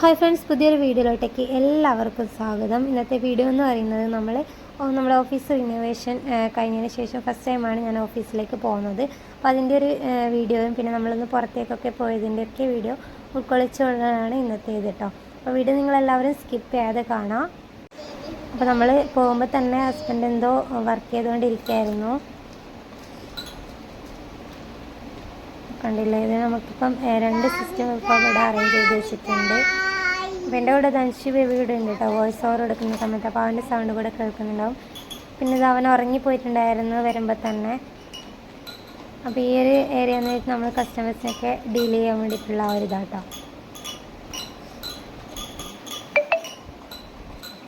Hi friends പുതിയൊരു വീഡിയോയിലോട്ടേക്ക് എല്ലാവർക്കും സ്വാഗതം. ഇന്നത്തെ വീഡിയോ എന്ന് പറയുന്നത് നമ്മൾ നമ്മുടെ ഓഫീസ് റിനോവേഷൻ കഴിഞ്ഞതിന് ശേഷം ഫസ്റ്റ് ടൈമാണ് ഞാൻ ഓഫീസിലേക്ക് പോകുന്നത്. അപ്പോൾ അതിന്റെ ഒരു വീഡിയോയും പിന്നെ നമ്മളൊന്ന് പുറത്തേക്കൊക്കെ പോയതിന്റെയൊക്കെ വീഡിയോ ഉൾക്കൊള്ളിച്ചുള്ളതാണ് ഇന്നത്തേത് കേട്ടോ. അപ്പോൾ വീഡിയോ നിങ്ങളെല്ലാവരും സ്കിപ്പ് ചെയ്യാതെ കാണാം. അപ്പോൾ നമ്മൾ പോകുമ്പോൾ തന്നെ ഹസ്ബൻഡ് എന്തോ വർക്ക് ചെയ്തുകൊണ്ടിരിക്കുകയായിരുന്നു. കണ്ടില്ല? ഇത് നമുക്കിപ്പം രണ്ട് സിസ്റ്റം ഇപ്പോൾ ഇവിടെ അറേഞ്ച് ചെയ്ത് വെച്ചിട്ടുണ്ട്. അപ്പം എന്റെ കൂടെ ധനുഷ് ബേബി കൂടെ ഉണ്ട് കേട്ടോ വോയിസ് ഓവർ എടുക്കുന്ന സമയത്ത്. അപ്പോൾ അവന്റെ സൗണ്ട് കൂടെ കേൾക്കുന്നുണ്ടാവും. പിന്നെ ഇത് അവൻ ഉറങ്ങിപ്പോയിട്ടുണ്ടായിരുന്നു വരുമ്പോൾ തന്നെ. അപ്പോൾ ഈ ഒരു ഏരിയ എന്ന് വെച്ചാൽ നമ്മൾ കസ്റ്റമേഴ്സിനൊക്കെ ഡീൽ ചെയ്യാൻ വേണ്ടിയിട്ടുള്ള ഒരു ഇതാട്ടോ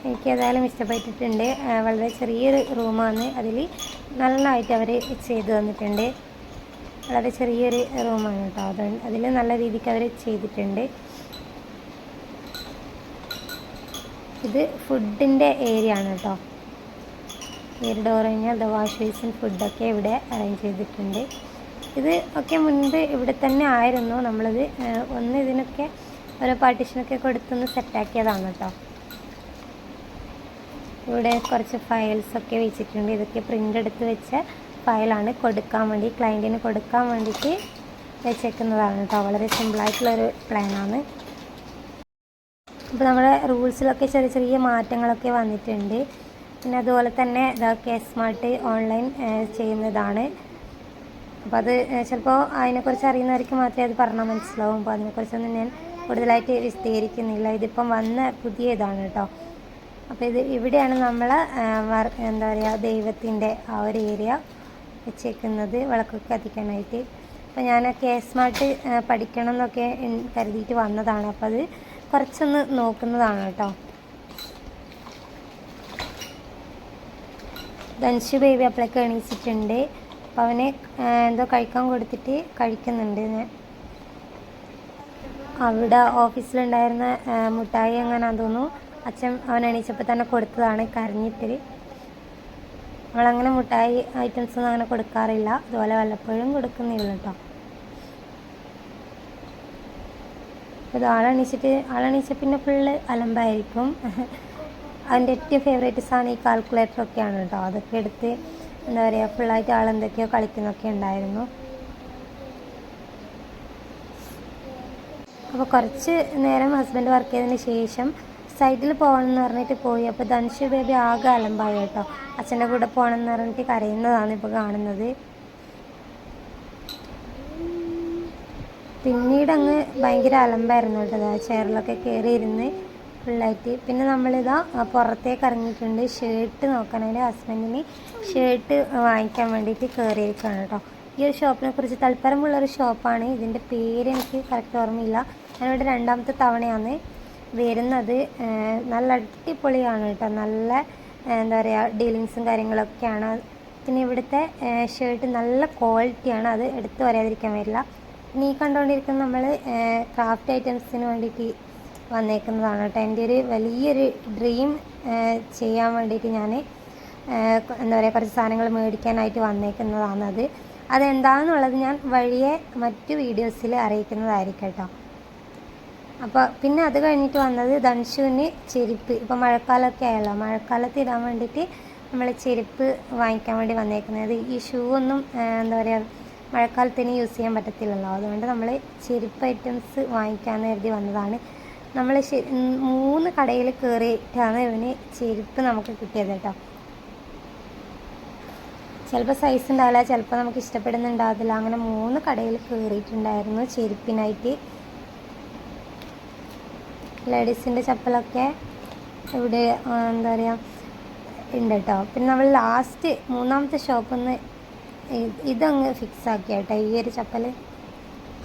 എനിക്ക് ഏതായാലും ഇഷ്ടപ്പെട്ടിട്ടുണ്ട്. വളരെ ചെറിയൊരു റൂമാണ് അതിൽ നല്ലതായിട്ട് അവർ ചെയ്തു തന്നിട്ടുണ്ട്. വളരെ ചെറിയൊരു റൂമാണ് കേട്ടോ അത് അതിൽ നല്ല രീതിക്ക് അവർ ചെയ്തിട്ടുണ്ട്. ഇത് ഫുഡിന്റെ ഏരിയ ആണ് കേട്ടോ. ഈ ഡോർ കഴിഞ്ഞാൽ ദ വാഷ് ഫുഡൊക്കെ ഇവിടെ അറേഞ്ച് ചെയ്തിട്ടുണ്ട്. ഇത് ഒക്കെ മുൻപ് ഇവിടെ തന്നെ ആയിരുന്നു. നമ്മളിത് ഒന്ന് ഇതിനൊക്കെ ഓരോ പാർട്ടീഷനൊക്കെ കൊടുത്തൊന്ന് സെറ്റാക്കിയതാണ് കേട്ടോ. ഇവിടെ കുറച്ച് ഫയൽസൊക്കെ വെച്ചിട്ടുണ്ട്. ഇതൊക്കെ പ്രിന്റ് എടുത്ത് വെച്ച ഫയലാണ് കൊടുക്കാൻ വേണ്ടി ക്ലയന്റിന് കൊടുക്കാൻ വേണ്ടിയിട്ട് വെച്ചേക്കുന്നതാണ് കേട്ടോ. വളരെ സിമ്പിളായിട്ടുള്ളൊരു പ്ലാനാണ് അപ്പോൾ നമ്മുടെ റൂൾസിലൊക്കെ ചെറിയ ചെറിയ മാറ്റങ്ങളൊക്കെ വന്നിട്ടുണ്ട്. പിന്നെ അതുപോലെ തന്നെ ഇതൊക്കെ സ്മാർട്ട് ഓൺലൈൻ ചെയ്യുന്നതാണ്. അപ്പോൾ അത് ചിലപ്പോൾ അതിനെക്കുറിച്ച് അറിയുന്നവർക്ക് മാത്രമേ അത് പറഞ്ഞാൽ മനസ്സിലാവും. അപ്പോൾ അതിനെക്കുറിച്ചൊന്നും ഞാൻ കൂടുതലായിട്ട് വിശദീകരിക്കുന്നില്ല ഇതിപ്പം വന്ന പുതിയ ഇതാണ് കേട്ടോ അപ്പോൾ ഇത് ഇവിടെയാണ് നമ്മൾ എന്താ പറയുക ദൈവത്തിന്റെ ആ ഒരു ഏരിയ വെച്ചേക്കുന്നത് വിളക്കൊക്കെ കത്തിക്കാനായിട്ട് അപ്പോൾ ഞാൻ കേസ് സ്മാർട്ട് പഠിക്കണം എന്നൊക്കെ കരുതിയിട്ട് വന്നതാണ്. അപ്പോൾ അത് കുറച്ചൊന്ന് നോക്കുന്നതാണ് കേട്ടോ. ധനുഷ് ബേബി അപ്പോഴൊക്കെ എണീച്ചിട്ടുണ്ട്. അപ്പം അവന് എന്തോ കഴിക്കാൻ കൊടുത്തിട്ട് കഴിക്കുന്നുണ്ട് ഞാൻ അവിടെ ഓഫീസിലുണ്ടായിരുന്ന മുട്ടായി അങ്ങനെ തോന്നുന്നു. അച്ഛൻ അവൻ എണീച്ചപ്പോൾ തന്നെ കൊടുത്തതാണ് കരഞ്ഞിട്ട്. നമ്മളങ്ങനെ മുട്ടായി ഐറ്റംസ് ഒന്നും അങ്ങനെ കൊടുക്കാറില്ല. അതുപോലെ വല്ലപ്പോഴും കൊടുക്കുന്നില്ല കേട്ടോ. ഇത് ആളണിച്ചിട്ട് ആളണിച്ച പിന്നെ ഫുള്ള് അലമ്പായിരിക്കും. അവന്റെ ഏറ്റവും ഫേവറേറ്റ് സാധനം ഈ കാൽക്കുലേറ്റർ ഒക്കെയാണ് കേട്ടോ അതൊക്കെ എടുത്ത് എന്താ പറയുക ഫുള്ളായിട്ട് ആളെന്തൊക്കെയോ കളിക്കുന്നൊക്കെ ഉണ്ടായിരുന്നു. അപ്പോൾ കുറച്ച് നേരം ഹസ്ബൻഡ് വർക്ക് ചെയ്തതിന് ശേഷം സൈഡിൽ പോകണം എന്ന് പറഞ്ഞിട്ട് പോയി. അപ്പോൾ ധനുഷ് ബേബി ആകെ അലമ്പായി കേട്ടോ അച്ഛന്റെ കൂടെ പോകണം എന്ന് പറഞ്ഞിട്ട് കരയുന്നതാണ് ഇപ്പോൾ കാണുന്നത്. പിന്നീട് അങ്ങ് ഭയങ്കര അലമ്പായിരുന്നു കേട്ടോ ആ ചെയറിലൊക്കെ കയറി ഇരുന്ന് ഫുള്ളായിട്ട് പിന്നെ നമ്മളിതാ പുറത്തേക്ക് ഇറങ്ങിയിട്ടുണ്ട്. ഷർട്ട് നോക്കണേൽ ഹസ്ബൻഡിന് ഷർട്ട് വാങ്ങിക്കാൻ വേണ്ടിയിട്ട് കയറിയിരിക്കുകയാണ് കേട്ടോ. ഈ ഒരു ഷോപ്പിനെ കുറിച്ച് തൽപ്പരമുള്ളൊരു ഷോപ്പാണ് ഇതിന്റെ പേര് എനിക്ക് കറക്റ്റ് ഓർമ്മയില്ല. ഞാനിവിടെ രണ്ടാമത്തെ തവണയാണ് വരുന്നത്. നല്ല അടിപൊളിയാണ് കേട്ടോ. നല്ല എന്താ പറയുക ഡീലിങ്സും കാര്യങ്ങളൊക്കെയാണ്. പിന്നെ ഇവിടുത്തെ ഷർട്ട് നല്ല ക്വാളിറ്റിയാണ് അത് എടുത്തു പറയാതിരിക്കാൻ വരില്ല ഈ കണ്ടുകൊണ്ടിരിക്കുന്ന നമ്മൾ ക്രാഫ്റ്റ് ഐറ്റംസിന് വേണ്ടിയിട്ട് വന്നേക്കുന്നതാണ് കേട്ടോ. എന്റെ ഒരു വലിയൊരു ഡ്രീം ചെയ്യാൻ വേണ്ടിയിട്ട് ഞാൻ എന്താ പറയുക കുറച്ച് സാധനങ്ങൾ മേടിക്കാനായിട്ട് വന്നേക്കുന്നതാണ് അത്. അതെന്താണെന്നുള്ളത് ഞാൻ വഴിയെ മറ്റു വീഡിയോസിൽ അറിയിക്കുന്നതായിരിക്കും കേട്ടോ. അപ്പോൾ പിന്നെ അത് കഴിഞ്ഞിട്ട് വന്നത് ധൻഷുവിന് ചെരുപ്പ്. ഇപ്പോൾ മഴക്കാലമൊക്കെ ആയല്ലോ മഴക്കാലത്ത് ഇടാൻ വേണ്ടിയിട്ട് നമ്മൾ ചെരുപ്പ് വാങ്ങിക്കാൻ വേണ്ടി വന്നേക്കുന്നത്. ഈ ഷൂ ഒന്നും എന്താ പറയുക മഴക്കാലത്തിന് യൂസ് ചെയ്യാൻ പറ്റത്തില്ലല്ലോ. അതുകൊണ്ട് നമ്മൾ ചെരുപ്പ് ഐറ്റംസ് വാങ്ങിക്കാമെന്ന് കരുതി വന്നതാണ്. നമ്മൾ മൂന്ന് കടയിൽ കയറിയിട്ടാണ് ഇവന് ചെരുപ്പ് നമുക്ക് കിട്ടിയത് കേട്ടോ. ചിലപ്പോൾ സൈസ് ഉണ്ടാവില്ല ചിലപ്പോൾ നമുക്ക് ഇഷ്ടപ്പെടുന്നുണ്ടാവില്ല അങ്ങനെ മൂന്ന് കടയിൽ കയറിയിട്ടുണ്ടായിരുന്നു ചെരുപ്പിനായിട്ട്. ലേഡീസിന്റെ ചപ്പലൊക്കെ ഇവിടെ എന്താ പറയുക ഉണ്ട് കേട്ടോ. പിന്നെ നമ്മൾ ലാസ്റ്റ് മൂന്നാമത്തെ ഷോപ്പിൽ നിന്ന് ഇതങ്ങ് ഫിക്സ് ആക്കി കേട്ടോ ഈ ഒരു ചപ്പൽ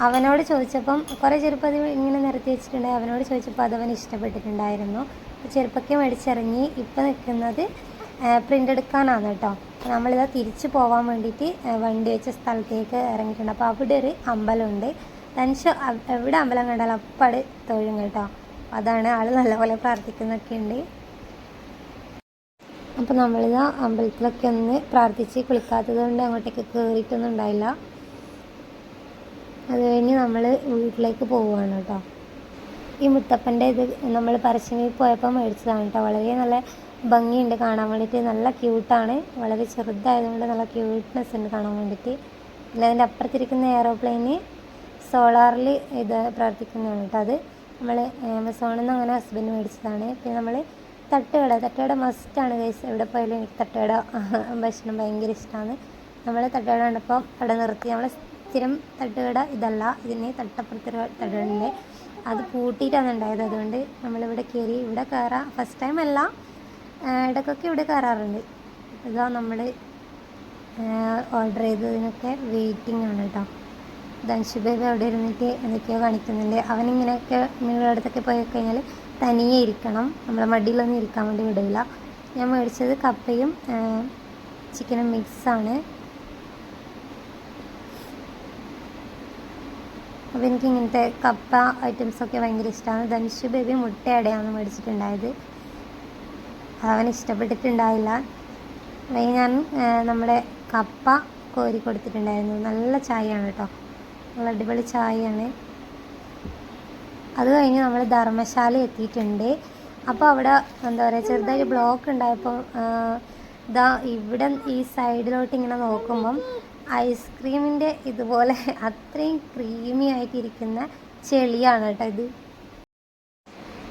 അവനോട് ചോദിച്ചപ്പം കുറേ ചെറുപ്പം ഇങ്ങനെ നിരത്തി വെച്ചിട്ടുണ്ടായി. അവനോട് ചോദിച്ചപ്പോൾ അത് അവന് ഇഷ്ടപ്പെട്ടിട്ടുണ്ടായിരുന്നു ചെറുപ്പൊക്കെ മേടിച്ചിറങ്ങി ഇപ്പം നിൽക്കുന്നത് പ്രിന്റ് എടുക്കാനാണ് കേട്ടോ നമ്മളിതാ തിരിച്ചു പോകാൻ വേണ്ടിയിട്ട് വണ്ടി വെച്ച സ്ഥലത്തേക്ക് ഇറങ്ങിയിട്ടുണ്ട്. അപ്പോൾ അവിടെ ഒരു അമ്പലമുണ്ട്. തനിച്ച് എവിടെ അമ്പലം കണ്ടാലും അപ്പാട് തൊഴും കേട്ടോ. അതാണ് ആൾ നല്ലപോലെ പ്രാർത്ഥിക്കുന്നൊക്കെ ഉണ്ട്. അപ്പോൾ നമ്മളിത് അമ്പലത്തിലൊക്കെ ഒന്ന് പ്രാർത്ഥിച്ച് കുളിക്കാത്തത് കൊണ്ട് അങ്ങോട്ടേക്ക് കയറിയിട്ടൊന്നും ഉണ്ടായില്ല അത് കഴിഞ്ഞ് നമ്മൾ വീട്ടിലേക്ക് പോവുകയാണ് കേട്ടോ. ഈ മുത്തപ്പന്റെ ഇത് നമ്മൾ പറശ്ശിനി പോയപ്പോൾ മേടിച്ചതാണ് കേട്ടോ. വളരെ നല്ല ഭംഗിയുണ്ട് കാണാൻ വേണ്ടിയിട്ട്. നല്ല ക്യൂട്ടാണ്. വളരെ ചെറുതായതുകൊണ്ട് നല്ല ക്യൂട്ട്നെസ് ഉണ്ട് കാണാൻ വേണ്ടിയിട്ട്. പിന്നെ അതിന്റെ അപ്പുറത്തിരിക്കുന്ന എയറോപ്ലെയിന് സോളാറിൽ ഇത് പ്രവർത്തിക്കുന്നതാണ് കേട്ടോ അത്. നമ്മൾ ആമസോണിൽ നിന്ന് അങ്ങനെ ഹസ്ബൻഡ് മേടിച്ചതാണ്. പിന്നെ നമ്മൾ തട്ടുകട തട്ടുകട മസ്റ്റാണ് ഗൈസ് എവിടെ പോയാലും എനിക്ക് തട്ടുകട ഭക്ഷണം ഭയങ്കര ഇഷ്ടമാണ് നമ്മൾ തട്ടുകട കണ്ടപ്പോൾ അവിടെ നിർത്തി. നമ്മൾ സ്ഥിരം തട്ടുകട ഇതല്ല ഇതിന് തട്ടപ്പുറത്തൊരു തട്ടുകടയുണ്ട്. അത് പൂട്ടിയിട്ടാണ് ഉണ്ടായത്. അതുകൊണ്ട് നമ്മളിവിടെ കയറി ഇവിടെ കയറാം ഫസ്റ്റ് ടൈം അല്ല ഇടയ്ക്കൊക്കെ ഇവിടെ കയറാറുണ്ട് ഇതാ നമ്മൾ ഓർഡർ ചെയ്തതിനൊക്കെ വെയിറ്റിംഗ് ആണ് കേട്ടോ ധനുഷ് ബേബി അവിടെ ഇരുന്നിട്ട് എന്തൊക്കെയോ കാണിക്കുന്നുണ്ട്. അവനിങ്ങനെയൊക്കെ നിങ്ങളുടെ അടുത്തൊക്കെ പോയി കഴിഞ്ഞാൽ തനിയെ ഇരിക്കണം. നമ്മളെ മടിയിലൊന്നും ഇരിക്കാൻ വേണ്ടി വിടില്ല ഞാൻ മേടിച്ചത് കപ്പയും ചിക്കനും മിക്സാണ് അപ്പോൾ എനിക്ക് ഇങ്ങനത്തെ കപ്പ ഐറ്റംസൊക്കെ ഭയങ്കര ഇഷ്ടമാണ് ധനുഷ് ബേബി മുട്ടയടയാണ് മേടിച്ചിട്ടുണ്ടായത്. അതവൻ ഇഷ്ടപ്പെട്ടിട്ടുണ്ടായില്ല. ഞാൻ നമ്മുടെ കപ്പ കോരി കൊടുത്തിട്ടുണ്ടായിരുന്നു. നല്ല ചായയാണ് കേട്ടോ. നല്ല അടിപൊളി ചായയാണ്. അത് കഴിഞ്ഞ് നമ്മൾ ധർമ്മശാല എത്തിയിട്ടുണ്ട്. അപ്പോൾ അവിടെ എന്താ പറയുക ചെറുതായി ബ്ലോക്ക് ഉണ്ടായപ്പോൾ ഇതാ ഇവിടെ ഈ സൈഡിലോട്ട് ഇങ്ങനെ നോക്കുമ്പം ഐസ്ക്രീമിന്റെ ഇതുപോലെ അത്രയും ക്രീമി ആയിട്ടിരിക്കുന്ന ചെളിയാണ് കേട്ടോ ഇത്.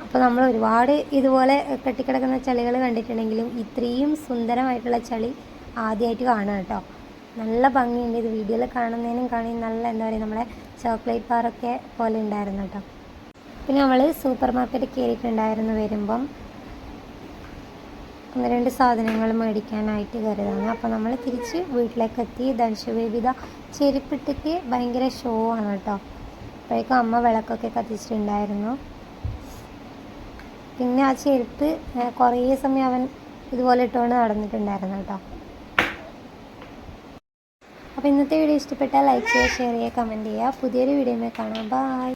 അപ്പോൾ നമ്മൾ ഒരുപാട് ഇതുപോലെ കെട്ടിക്കിടക്കുന്ന ചെളികൾ കണ്ടിട്ടുണ്ടെങ്കിലും ഇത്രയും സുന്ദരമായിട്ടുള്ള ചെളി ആദ്യമായിട്ട് കാണുക കേട്ടോ. നല്ല ഭംഗിയുണ്ട് ഇത്. വീഡിയോയിൽ കാണുന്നതിനും കാണി നല്ല എന്താ പറയുക നമ്മളെ ചോക്ലേറ്റ് ബാറൊക്കെ പോലെ ഉണ്ടായിരുന്നു കേട്ടോ. പിന്നെ നമ്മൾ സൂപ്പർ മാർക്കറ്റ് കയറിയിട്ടുണ്ടായിരുന്നു വരുമ്പം. ഒന്ന് രണ്ട് സാധനങ്ങൾ മേടിക്കാനായിട്ട് കരുതാണ്. അപ്പോൾ നമ്മൾ തിരിച്ച് വീട്ടിലേക്ക് എത്തി ധനുഷ് ബേബിത ചെരുപ്പിട്ടിട്ട് ഭയങ്കര ഷോ ആണ് കേട്ടോ. അപ്പോഴേക്കും അമ്മ വിളക്കൊക്കെ കത്തിച്ചിട്ടുണ്ടായിരുന്നു. പിന്നെ ആ ചെരുപ്പ് കുറേ സമയം അവൻ ഇതുപോലെ ഇട്ടുകൊണ്ട് നടന്നിട്ടുണ്ടായിരുന്നു കേട്ടോ. അപ്പോൾ ഇന്നത്തെ വീഡിയോ ഇഷ്ടപ്പെട്ടാൽ ലൈക്ക് ചെയ്യുക ഷെയർ ചെയ്യുക കമന്റ് ചെയ്യുക. പുതിയൊരു വീഡിയോയിൽ കാണാം. ബൈ